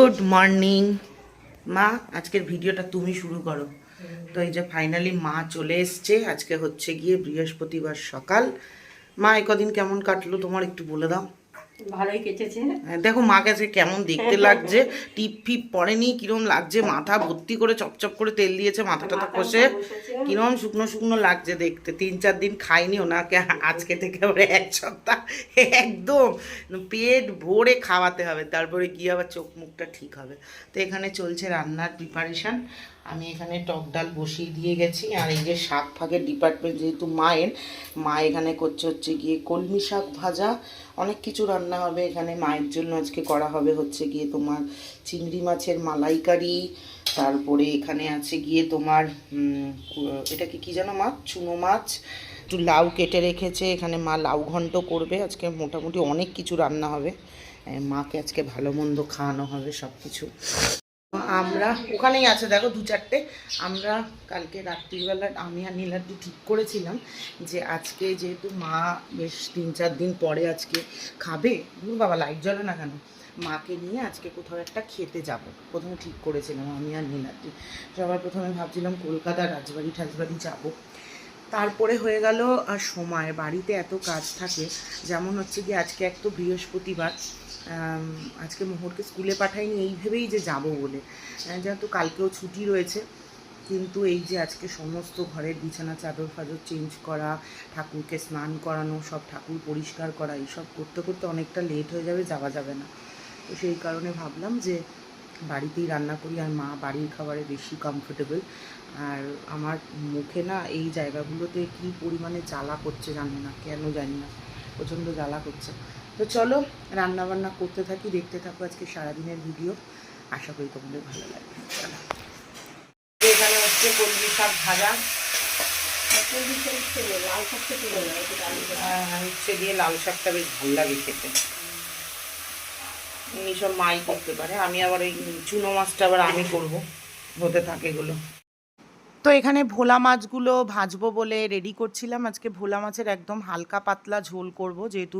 Good morning. মা, আজকের ভিডিওটা তুমি শুরু করো। তো এই যে ফাইনালি মা চলে এসছে, আজকে হচ্ছে গিয়ে বৃহস্পতিবার সকাল। মা কদিন কেমন কাটলো? তোমার একটু বলে দাও। ভালোই কেটেছে হ্যাঁ, দেখো মা কাছে কেমন দেখতে লাগছে। টিপ ফিপ পড়েনি কিরম লাগছে? মাথা ভর্তি করে চপচপ করে তেল দিয়েছে মাথাটা তো কষে। কিরম শুকনো শুকনো লাগছে দেখতে। তিন চার দিন খাইনি ওনাকে আজকে থেকে আবার এক সপ্তাহ। একদম। পেট ভরে খাওয়াতে হবে তারপরে গিয়ে আবার চোখ মুখটা ঠিক হবে। তো এখানে চলছে রান্নার প্রিপারেশন আমি এখানে টক ডাল বসিয়ে দিয়ে গেছি আর এই যে শাক ফাঁকের ডিপার্টমেন্ট যেহেতু মায়ের মা এখানে করছে হচ্ছে গিয়ে কলমি শাক ভাজা অনেক কিছু রান্না হবে এখানে। মায়ের জন্য আজকে করা হবে হচ্ছে গিয়ে তোমার চিংড়ি মাছের মালাইকারি, তারপরে এখানে আছে গিয়ে তোমার এটাকে এটা কি কি জানো মাছ চুনো মাছ। একটু লাউ কেটে রেখেছে, এখানে মা লাউ ঘন্ট করবে। আজকে মোটামুটি অনেক কিছু রান্না হবে। মাকে আজকে ভালো মন্দ খাওয়ানো হবে সব কিছু আমরা ওখানেই আছে, দেখো দু চারটে। আমরা কালকে রাত্রিবেলা আমি আর নীলাদ্রি ঠিক করেছিলাম যে আজকে যেহেতু মা বেশ তিন চার দিন পরে আজকে খাবে দূর বাবা লাইট জ্বলে না কেন? মাকে নিয়ে আজকে কোথাও একটা খেতে যাব। প্রথমে ঠিক করেছিলাম আমি আর নীলাদ্রি। সবার প্রথমে ভাবছিলাম কলকাতা, রাজবাড়ি টাজবাড়ি যাব। তারপরে হয়ে গেল সময়। বাড়িতে এত কাজ থাকে, যেমন হচ্ছে কি আজকে এক তো বৃহস্পতিবার আজকে মোহরকে স্কুলে পাঠাইনি, এই ভেবেই যে যাব বলে। যেহেতু কালকেও ছুটি রয়েছে, কিন্তু এই যে আজকে সমস্ত ঘরের বিছানা, চাদর, ফাদর চেঞ্জ করা, ঠাকুরকে স্নান করানো, সব ঠাকুর পরিষ্কার করা, এইসব করতে করতে অনেকটা লেট হয়ে যাবে, যাওয়া যাবে না। তো সেই কারণে ভাবলাম যে বাড়িতেই রান্না করি, আর মা বাড়ির খাবারে বেশি কমফোর্টেবল আর আমার মুখে না এই জায়গাগুলোতে কি পরিমাণে জ্বালা করছে জানি না, কেন জানি না, প্রচণ্ড জ্বালা করছে। তো চলো রান্না বান্না করতে থাকি দেখতে থাকো আজকে সারাদিনের ভিডিও আশা করি তোমাদের ভালো লাগবে। চলো। এখানে হচ্ছে কলমি শাক ভাজা। হচ্ছে দিয়ে। লাল শাকটা বেশ ভালো লাগে খেতে। এমনি সব মাই করতে পারে। আমি আবার ওই চুনো মাছটা আবার আমি করব। হতে থাকে এগুলো। তো এখানে ভোলা মাছগুলো ভাজবো বলে রেডি করছিলাম। আজকে ভোলা মাছের একদম হালকা পাতলা ঝোল করব। যেহেতু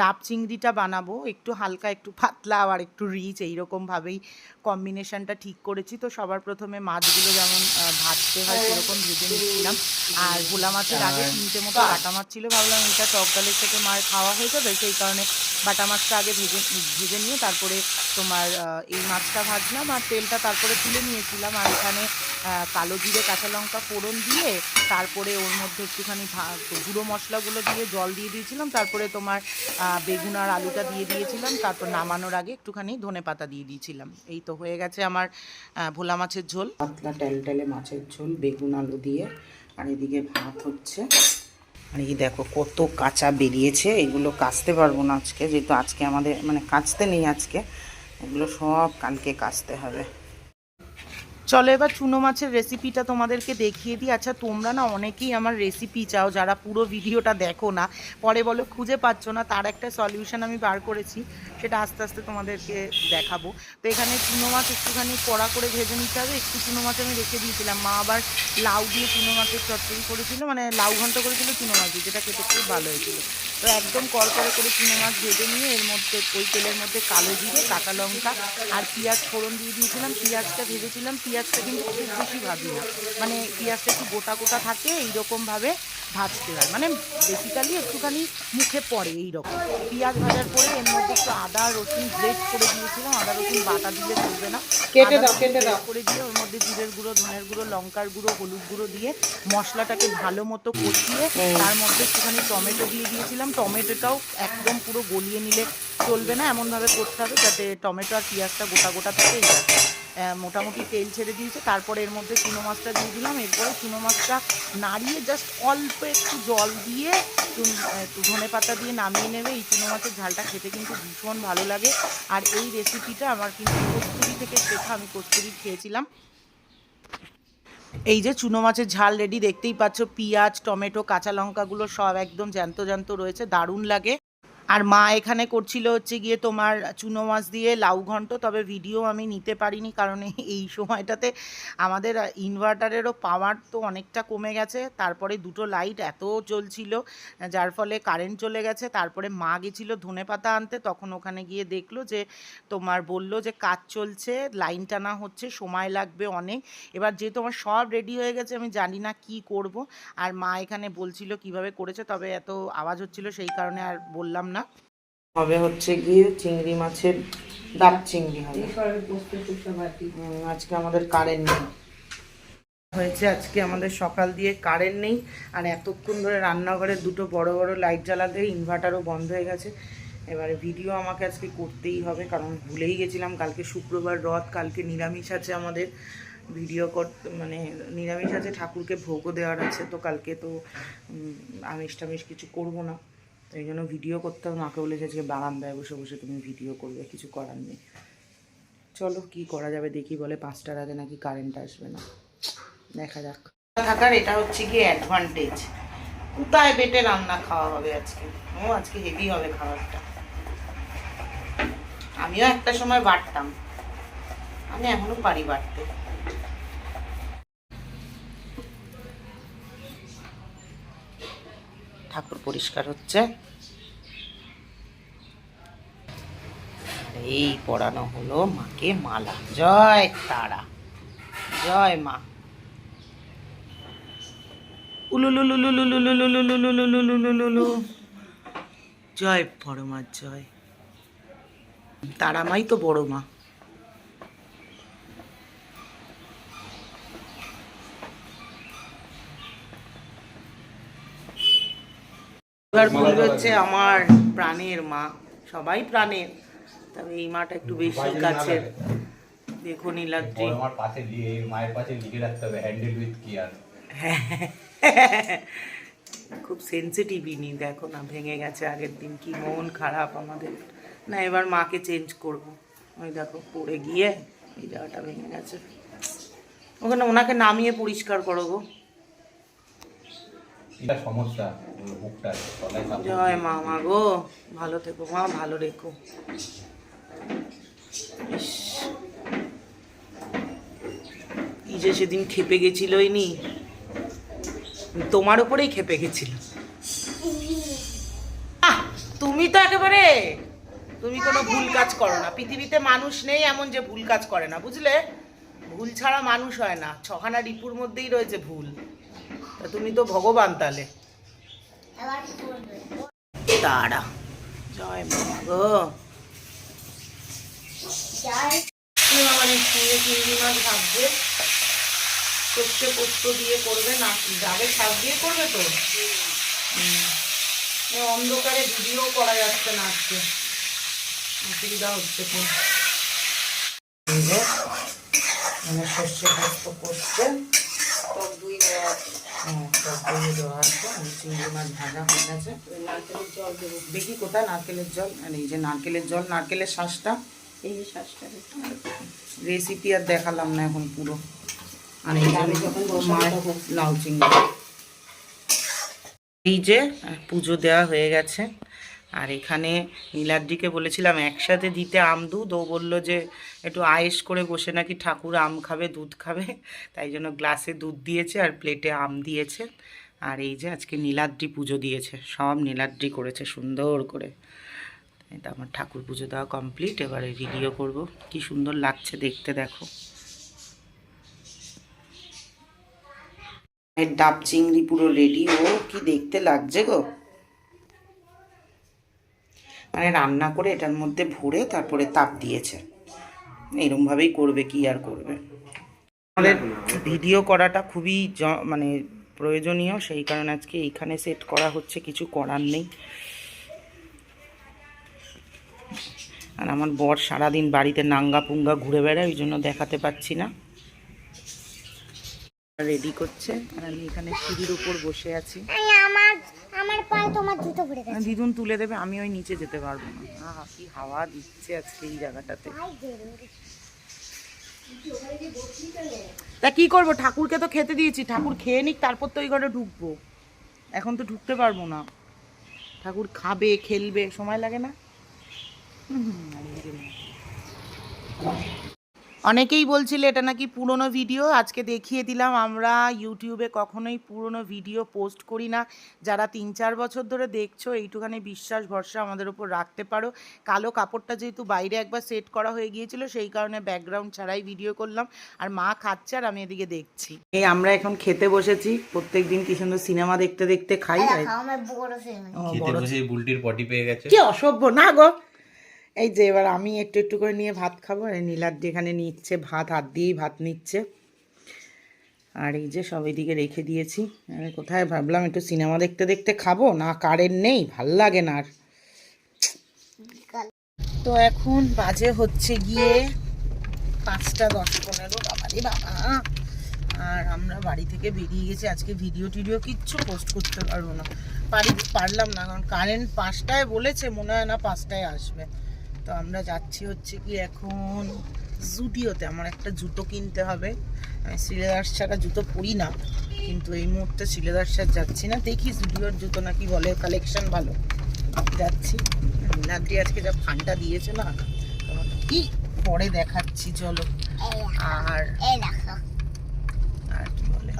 ডাব চিংড়িটা বানাবো একটু হালকা একটু পাতলা আর একটু রিচ এইরকমভাবেই কম্বিনেশনটা ঠিক করেছি। তো সবার প্রথমে মাছগুলো যেমন ভাজতে হয় সেরকম ভেজে নিচ্ছিলাম। আর ভোলা মাছের আগে তিনটে মতো কাটা মাছ ছিল। ভাবলাম এটা টক ডালের সাথে মায়ের খাওয়া হয়ে যাবে। সেই কারণে বাটা মাছটা আগে ভেজে ভেজে নিয়ে তারপরে তোমার এই মাছটা ভাজলাম আর তেলটা তারপরে তুলে নিয়েছিলাম আর এখানে কালো জিরে, কাঁচা লঙ্কা ফোড়ন দিয়ে তারপরে ওর মধ্যে একটুখানি গুঁড়ো মশলাগুলো দিয়ে জল দিয়ে দিয়েছিলাম। তারপরে তোমার বেগুন আর আলুটা দিয়ে দিয়েছিলাম। তারপর নামানোর আগে একটুখানি ধনে পাতা দিয়ে দিয়েছিলাম। এই তো হয়ে গেছে আমার ভোলা মাছের ঝোল। পাতলা টেলটেলে মাছের ঝোল, বেগুন, আলু দিয়ে। আর এদিকে ভাত হচ্ছে। আর এই দেখো কত কাঁচা বেরিয়েছে, এগুলো কাচতে পারব না আজকে, যেহেতু আজকে আমাদের মানে কাচতে নেই আজকে, এগুলো সব কালকে কাচতে হবে। চলো এবার চুনো মাছের রেসিপিটা তোমাদেরকে দেখিয়ে দিই। আচ্ছা তোমরা না অনেকেই আমার রেসিপি চাও, যারা পুরো ভিডিওটা দেখো না। পরে বলো, খুঁজে পাচ্ছ না, তার একটা সলিউশন আমি বার করেছি, সেটা আস্তে আস্তে তোমাদেরকে দেখাবো। তো এখানে চুনো মাছ একটুখানি কড়া করে ভেজে নিতে হবে। একটু চুনো মাছ আমি রেখে দিয়েছিলাম। মা আবার লাউ দিয়ে চুনো মাছের চচ্চড়ি করেছিল মানে লাউ ঘন্ট করেছিল চুনো মাছ দিয়ে, যেটা খেতে খুব ভালো হয়েছিল। তো একদম কড়কড়ে করে চুনো মাছ ভেজে নিয়ে এর মধ্যে ওই তেলের মধ্যে কালো জিরে, কাঁচা লঙ্কা আর পেঁয়াজ ফোড়ন দিয়ে দিয়েছিলাম। পেঁয়াজটা ভেজেছিলাম পেঁয়াজটা কিন্তু খুব বেশি ভাজি না। মানে পেঁয়াজটা একটু গোটা গোটা থাকে এইরকমভাবে ভাজতে হয়। মানে বেসিক্যালি একটুখানি মুখে পড়ে এইরকম। পেঁয়াজ ভাজার পরে এর মধ্যে একটু আদা রসুন গ্রেট করে দিয়েছিলাম। আদা রসুন বাটা দিলে চলবে না। কেটে দাও, কেটে দাও। করে দিয়ে ওর মধ্যে জিরের গুঁড়ো ধনের গুঁড়ো লঙ্কার গুঁড়ো হলুদ গুঁড়ো দিয়ে মশলাটাকে ভালো মতো কষিয়ে তার মধ্যে একটুখানি টমেটো দিয়ে দিয়েছিলাম। টমেটোটাও একদম পুরো গলিয়ে নিলে চলবে না। এমনভাবে করতে হবে যাতে টমেটো আর পেঁয়াজটা গোটা গোটা থাকে এই মোটামুটি তেল ছেড়ে দিয়েছে। তারপরে এর মধ্যে চুনো মাছটা দিয়ে দিলাম। এরপরে চুনো মাছটা নাড়িয়ে জাস্ট অল্প একটু জল দিয়ে একটু ধনে পাতা দিয়ে নামিয়ে নেবে। এই চুনো মাছের ঝালটা খেতে কিন্তু ভীষণ ভালো লাগে। আর এই রেসিপিটা আমার কিন্তু কস্তুরি থেকে শেখা। আমি কস্তুরি খেয়েছিলাম। এই যে চুনো মাছের ঝাল রেডি দেখতেই পাচ্ছ, পেঁয়াজ, টমেটো, কাঁচা লঙ্কাগুলো সব একদম জ্যান্ত জ্যান্ত রয়েছে। দারুণ লাগে। আর মা এখানে করছিল হচ্ছে গিয়ে তোমার চুনো মাছ দিয়ে লাউ ঘন্ট, তবে ভিডিও আমি নিতে পারিনি কারণ এই সময়টাতে আমাদের ইনভার্টারেরও পাওয়ার তো অনেকটা কমে গেছে। তারপরে দুটো লাইট এত চলছিল যার ফলে কারেন্ট চলে গেছে। তারপরে মা গেছিল ধনে পাতা আনতে, তখন ওখানে গিয়ে দেখল যে তোমার বলল যে কাজ চলছে লাইন টানা হচ্ছে, সময় লাগবে অনেক। এবার যেহেতু আমার সব রেডি হয়ে গেছে, আমি জানি না কি করব। আর মা এখানে বলছিল কীভাবে করেছে, তবে এত আওয়াজ হচ্ছিল সেই কারণে আর বললাম না। রান্না হবে হচ্ছে গিয়ে চিংড়ি মাছের ডাব চিংড়ি হবে। আজকে আমাদের কারেন্ট নেই। হয়েছে আজকে আমাদের সকাল দিয়ে কারেন্ট নেই আর এতক্ষণ ধরে রান্নাঘরে দুটো বড় বড় লাইট জ্বালাতে ইনভার্টারও বন্ধ হয়ে গেছে। এবারে ভিডিও আমাকে আজকে করতেই হবে কারণ ভুলেই গেছিলাম কালকে শুক্রবার রথ কালকে নিরামিষ আছে আমাদের। ভিডিও করতে মানে নিরামিষ আছে ঠাকুরকে ভোগও দেওয়ার আছে তো কালকে তো আমিষ টামিষ কিছু করব না। তো এই জন্য ভিডিও করতে হবে। মাকে বলেছি আজকে বারান্দায় বসে বসে তুমি ভিডিও করবে, কিছু করার নেই। চলো, কি করা যাবে দেখি বলে পাঁচটার আগে নাকি কারেন্ট আসবে না। দেখা যাক। থাকার এটা হচ্ছে গিয়ে অ্যাডভান্টেজ কোথায় বেটে রান্না খাওয়া হবে আজকে? ও, আজকে হেভি হবে খাবারটা। আমিও একটা সময় বাড়তাম। আমি এখনও পারি বাড়তে। ঠাকুর পরিষ্কার হচ্ছে। এই পড়ানো হলো মাকে মালা। জয় তারা। জয় মা। জয় বড় মা জয় তারামাই তো বড় মা হচ্ছে আমার প্রাণের মা। সবাই প্রাণের। তবে এই মাটা একটু বেশি কাছের। দেখো নীলাদ্রি বড় মার পাশে মায়ের পাশে লিখে রাখতে হবে হ্যান্ডেল উইথ কেয়ার খুব সেন্সিটিভই দেখো না ভেঙে গেছে আগের দিন কি মন খারাপ আমাদের। না এবার মাকে চেঞ্জ করব। ওই দেখো পড়ে গিয়ে এই জায়গাটা ভেঙে গেছে। ওখানে ওনাকে নামিয়ে পরিষ্কার করো গো। এটা সমস্যা। জয় মা মা গো, ভালো থেকো মা, ভালো রেখো। কি যে সেদিন খেপে গেছিল নি তোমার উপরেই খেপে গেছিল। তুমি তো একেবারে, তুমি কোনো ভুল কাজ করো না। পৃথিবীতে মানুষ নেই এমন যে ভুল কাজ করে না, বুঝলে? ভুল ছাড়া মানুষ হয় না। ছখানা রিপুর মধ্যেই রয়েছে ভুল। তা তুমি তো ভগবান তাহলে। তারা জয় বাবা গো। দিয়ে তো। অন্ধকারে ভিডিও করা যাচ্ছে না আজকে। অসুবিধা হচ্ছে সর্ষে পোস্ত করছে। টক দই দেওয়া আছে। হ্যাঁ টক দই দেওয়া আছে। চিংড়ি মাছ ভাজা হয়ে গেছে। নারকেলের জল দেবো। দেখি কোথায় নারকেলের জল। আর এই যে নারকেলের জল নারকেলের শ্বাসটা এই শ্বাসটা রেসিপি আর দেখালাম না এখন পুরো। আর এই আমি যখন। লাউ চিংড়ি। এই যে পুজো দেওয়া হয়ে গেছে। আর এখানে নীলাদ্রিকে বলেছিলাম, একসাথে দিতে আম দুধ? ও বলল যে, একটু আয়েস করে বসে নাকি ঠাকুর আম খাবে, দুধ খাবে। তাই জন্য গ্লাসে দুধ দিয়েছে আর প্লেটে আম দিয়েছে। আর এই যে আজকে নীলাদ্রি পুজো দিয়েছে, সব নীলাদ্রি করেছে, সুন্দর করে। এটা আমার ঠাকুর পুজো দেওয়া কমপ্লিট, এবারে ভিডিও করব। কি সুন্দর লাগছে দেখতে, দেখো। ডাব চিংড়ি পুরো রেডি, ও কি দেখতে লাগছে গো? মানে রান্না করে এটার মধ্যে ভরে তারপরে তাপ দিয়েছে। এরমভাবেই করবে, কি আর করবে? আমাদের ভিডিও করাটা খুবই মানে প্রয়োজনীয়, সেই কারণে আজকে এইখানে সেট করা হচ্ছে, কিছু করার নেই। আর আমার বর সারাদিন বাড়িতে নাঙ্গা পুঙ্গা ঘুরে বেড়ায়, ওই জন্য দেখাতে পাচ্ছি না। রেডি করছে, আর আমি এখানে সিঁড়ির উপর বসে আছি। আমার পায়ে তোমার জুতো পড়ে গেছে। দিদুন তুলে দেবে আমি ওই নিচে যেতে পারব না। আহা কি হাওয়া দিচ্ছে আজকে এই জায়গাটাতে। তা কি করব? ঠাকুরকে তো খেতে দিয়েছি। ঠাকুর খেয়ে নিক তারপর তো ওই ঘরে ঢুকবো। এখন তো ঢুকতে পারব না। ঠাকুর খাবে খেলবে সময় লাগে না। হুম। অনেকেই বলছিল এটা নাকি পুরনো ভিডিও আজকে দেখিয়ে দিলাম। আমরা ইউটিউবে কখনোই পুরনো ভিডিও পোস্ট করি না। যারা তিন চার বছর ধরে দেখছ এইটুখানি বিশ্বাস ভরসা আমাদের উপর রাখতে পারো। কালো কাপড়টা যেহেতু বাইরে একবার সেট করা হয়ে গিয়েছিল সেই কারণে ব্যাকগ্রাউন্ড ছাড়াই ভিডিও করলাম। আর মা খাচ্ছে আর আমি এদিকে দেখছি। এই আমরা এখন খেতে বসেছি। প্রত্যেক দিন কি সুন্দর সিনেমা দেখতে দেখতে খাই বড় বসে বুলটির পটি পেয়ে গেছে। কি অসভ্য। না গো এই যে এবার আমি একটু একটু করে নিয়ে ভাত খাব আর নীলার এখানে নিচ্ছে ভাত, হাত দিয়েই ভাত নিচ্ছে। আর এই যে সব এদিকে রেখে দিয়েছি। আমি কোথায় ভাবলাম একটু সিনেমা দেখতে দেখতে খাব, না কারেন্ট নেই, ভালো লাগে না আর। তো এখন বাজে হচ্ছে গিয়ে পাঁচটা দশ পনেরো বাবারে বাবা। আর আমরা বাড়ি থেকে বেরিয়ে গেছি, আজকে ভিডিও টিডিও কিচ্ছু পোস্ট করতে পারব না। পারি, পারলাম না, কারণ কারেন্ট পাঁচটায় বলেছে, মনে হয় না পাঁচটায় আসবে। তো আমরা যাচ্ছি হচ্ছে কি এখন জুডিওতে। আমার একটা জুতো কিনতে হবে। আমি সিলেদার্স ছাড়া জুতো পরি না কিন্তু এই মুহূর্তে সিলেদার্স ছাড়া যাচ্ছি না। দেখি জুডিওর জুতো নাকি বলে কালেকশন ভালো। যাচ্ছি। মিনাদি আজকে যা ফান্ডা দিয়েছে না কি পরে দেখাচ্ছি চলো। আর আর কি বলে?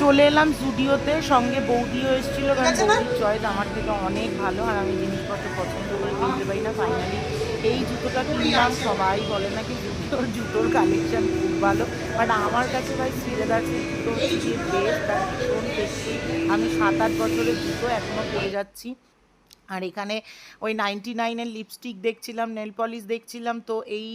চলে এলাম স্টুডিওতে সঙ্গে বৌদিও এসেছিল কারণ বৌদির চয়েস আমার থেকে অনেক ভালো আর আমি জিনিসপত্র পছন্দ করে কিনতে পারি না ফাইনালি এই জুতোটা কিনলাম সবাই বলে নাকি জুতোর জুতোর কালেকশান খুব ভালো বাট আমার কাছে ভাই সিলেদার্সের জুতো বেস্ট আর ভীষণ বেশি আমি সাত আট বছরের জুতো এখনও পেয়ে যাচ্ছি। আর এখানে ওই নাইনটি নাইনের লিপস্টিক দেখছিলাম নেল পলিশ দেখছিলাম, তো এই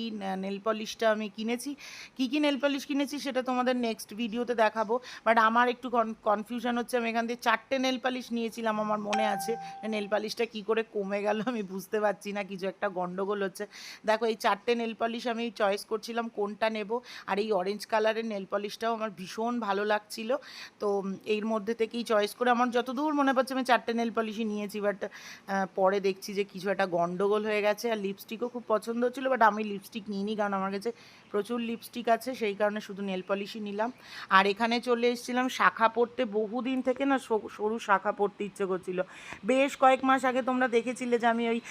নেল পলিশটা আমি কিনেছি। কী কী নেল পলিশ কিনেছি সেটা তোমাদের নেক্সট ভিডিওতে দেখাবো। বাট আমার একটু কনফিউশন হচ্ছে, আমি এখান থেকে চারটে নেল পালিশ নিয়েছিলাম, আমার মনে আছে। নেল পালিশটা কী করে কমে গেল, আমি বুঝতে পারছি না, কিছু একটা গন্ডগোল হচ্ছে। দেখো, এই চারটে নেল পলিশ আমি চয়েস করছিলাম কোনটা নেব, আর এই অরেঞ্জ কালারের নেল পলিশটাও আমার ভীষণ ভালো লাগছিল। তো এর মধ্যে থেকেই চয়েস করে, আমার যতদূর মনে পড়ছে, আমি চারটে নেল পলিশই নিয়েছি বাট পরে দেখছি যে কিছু একটা গন্ডগোল হয়ে গেছে আর লিপস্টিকও খুব পছন্দ হচ্ছিল বাট আমি লিপস্টিক নিইনি কারণ আমার কাছে প্রচুর লিপস্টিক আছে, সেই কারণে শুধু নেল পলিশই নিলাম। আর এখানে চলে এসেছিলাম শাখা পড়তে বহুদিন থেকে না সরু- শাখা পড়তে ইচ্ছে করছিল। বেশ কয়েক মাস আগে তোমরা দেখেছিলে যে আমি ওই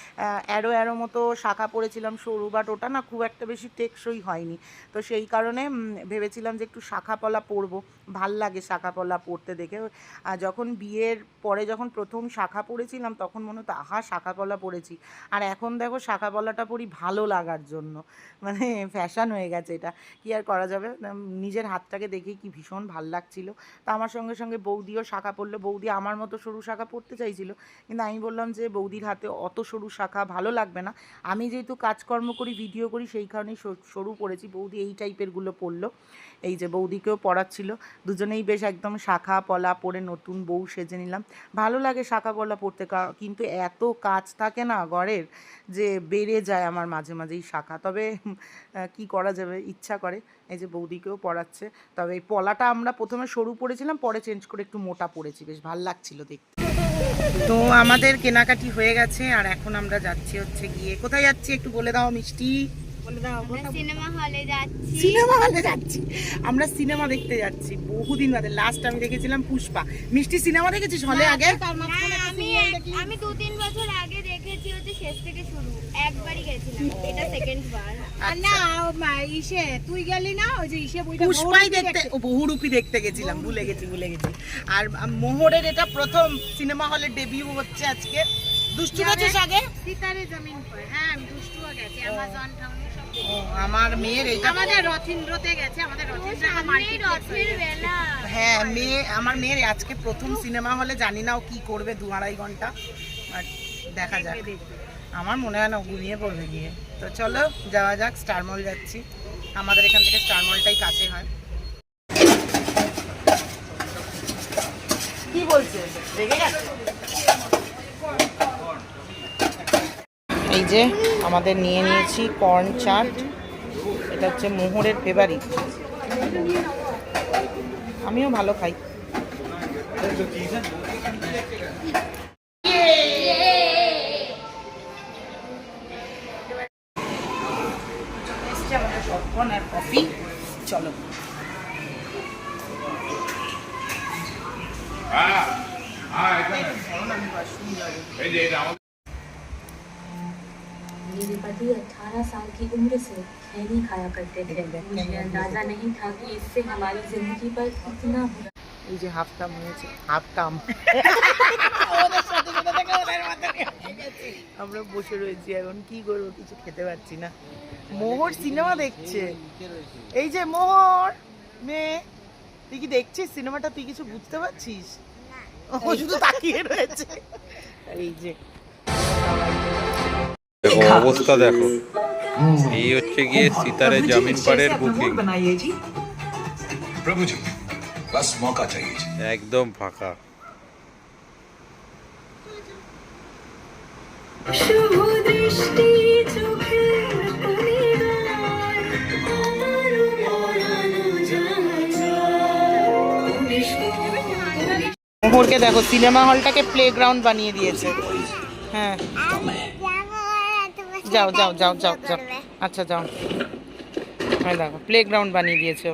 অ্যারো অ্যারো মতো শাখা পড়েছিলাম সরু বাট ওটা না খুব একটা বেশি টেকসই হয়নি। তো সেই কারণে ভেবেছিলাম যে একটু শাখা পলা পরবো, ভালো লাগে শাখা পলা পরতে দেখে। আর যখন বিয়ের পরে যখন প্রথম শাখা পড়েছিলাম তখন মনে হতো আহা শাখা পলা পরেছি আর এখন দেখো শাখা পলাটা পরি ভালো লাগার জন্য। মানে ফ্যাশন হয়ে গেছে এটা। কি আর করা যাবে? নিজের হাতটাকে দেখেই কি ভীষণ ভালো লাগছিল। তা আমার সঙ্গে সঙ্গে বৌদিও শাখা পরলো বৌদি আমার মতো সরু শাখা পরতে চাইছিল। কিন্তু আমি বললাম যে, বৌদির হাতে অত সরু শাখা ভালো লাগবে না। আমি যেহেতু কাজকর্ম করি ভিডিও করি, সেই কারণেই সর- পড়েছি। বৌদি এই টাইপেরগুলো পরলো এই যে বৌদিকেও পড়াচ্ছিল। দুজনেই বেশ একদম শাখা পলা পরে নতুন বউ সেজে নিলাম। ভালো লাগে শাখা পলা পরতে কিন্তু এত কাজ থাকে না ঘরের যে বেড়ে যায় আমার মাঝে মাঝেই শাখা। তবে কি করা যাবে? ইচ্ছা করে। এই যে বৌদিকেও পড়াচ্ছে। তবে এই পলাটা আমরা প্রথমে সরু পড়েছিলাম পরে চেঞ্জ করে একটু মোটা পড়েছি। বেশ ভালো লাগছিল দেখতে। তো আমাদের কেনাকাটি হয়ে গেছে আর এখন আমরা যাচ্ছি হচ্ছে গিয়ে। কোথায় যাচ্ছি? একটু বলে দাও মিষ্টি। বলে দাও সিনেমা হলে যাচ্ছি। সিনেমা হলে যাচ্ছি। আমরা সিনেমা দেখতে যাচ্ছি। বহুদিন বাদে। লাস্ট আমি দেখেছিলাম পুষ্পা। মিষ্টি সিনেমা দেখেছিস হলে আগে? হ্যাঁ, আমি আমি দু তিন বছর আগে দেখেছি হচ্ছে শেষ থেকে শুরু। একবারই গেছিলাম। এটা সেকেন্ড বার। আর না ইসে তুই গেলি না? ওই যে ইসে বইটা পুষ্পাই দেখতে ও বহুরূপী দেখতে গেছিলাম। ভুলে গেছি ভুলে গেছি। আর মোহরের এটা প্রথম সিনেমা হলে ডেবিউ হচ্ছে আজকে। দুষ্টু গেছিস আগে? সিতারে জমিন পর। হ্যাঁ আমি দুষ্টুও গেছি। অ্যামাজন টাউনে আমার মেয়ের এটা আমাদের রথিন্দ্রতে গেছে আমাদের রথিন্দ্র সামনেই রথের বেলা হ্যাঁ মেয়ে আমার মেয়ের আজকে প্রথম সিনেমা হলে জানি না ও কি করবে দু আড়াই ঘণ্টা দেখা যাক। আমার মনে হয় না ও ঘুমিয়ে পড়বে গিয়ে। তো চলো যাওয়া যাক স্টার মল যাচ্ছি। আমাদের এখান থেকে স্টার মলটাই কাছে হয়। কি বলছে? রেগে গেছে? এই যে আমাদের নিয়ে নিয়েছি কর্ন চাট এটা হচ্ছে মোহরের ফেভারিট আমিও ভালো খাই। मेरे पति 18 साल की उम्र से खैनी खाया करते थे मुझे अंदाजा नहीं था कि इससे हमारी जिंदगी पर इतना बुरा এই যে হাফ কাম হয়েছে হাফ কাম আমরা বসে রয়েছি এখন কি করবো কিছু খেতে পারছি না মোহর সিনেমা দেখছে এই যে মোহর মেয়ে তুই কি দেখছিস সিনেমাটা তুই কিছু বুঝতে পারছিস ও শুধু তাকিয়ে রয়েছে আর এই যে দেখো অবস্থা দেখো। এই হচ্ছে গিয়ে সিতারে জামিন পাড়ের বুকিং একদম ফাঁকা। দেখো সিনেমা হলটাকে প্লেগ্রাউন্ড বানিয়ে দিয়েছে। হ্যাঁ। যাও যাও যাও যাও যাও। আচ্ছা যাও। হ্যাঁ দেখো প্লে গ্রাউন্ড বানিয়ে দিয়েছে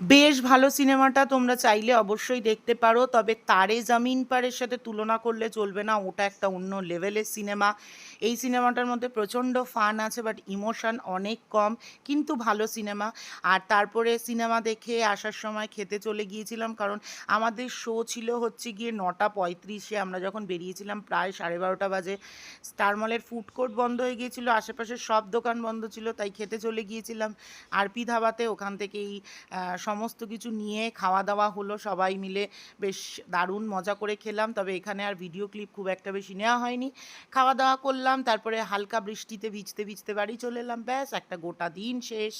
বেশ ভালো সিনেমাটা তোমরা চাইলে অবশ্যই দেখতে পারো তবে তারে জামিন পারের সাথে তুলনা করলে চলবে না ওটা একটা অন্য লেভেলের সিনেমা। এই সিনেমাটার মধ্যে প্রচণ্ড ফান আছে বাট ইমোশন অনেক কম, কিন্তু ভালো সিনেমা। আর তারপরে সিনেমা দেখে আসার সময় খেতে চলে গিয়েছিলাম, কারণ আমাদের শো ছিল হচ্ছে গিয়ে নটা পঁয়ত্রিশে। আমরা যখন বেরিয়েছিলাম প্রায় সাড়ে বারোটা বাজে স্টার মলের ফুড কোর্ট বন্ধ হয়ে গিয়েছিল, আশেপাশের সব দোকান বন্ধ ছিল, তাই খেতে চলে গিয়েছিলাম। আরপি ধাবাতে ওখান থেকেই সমস্ত কিছু নিয়ে খাওয়া দাওয়া হলো, সবাই মিলে বেশ দারুণ মজা করে খেলাম। তবে এখানে আর ভিডিও ক্লিপ খুব একটা বেশি নেওয়া হয়নি। খাওয়া দাওয়া করলাম তারপরে হালকা বৃষ্টিতে ভিজতে ভিজতে বাড়ি চলে এলাম। ব্যাস একটা গোটা দিন শেষ।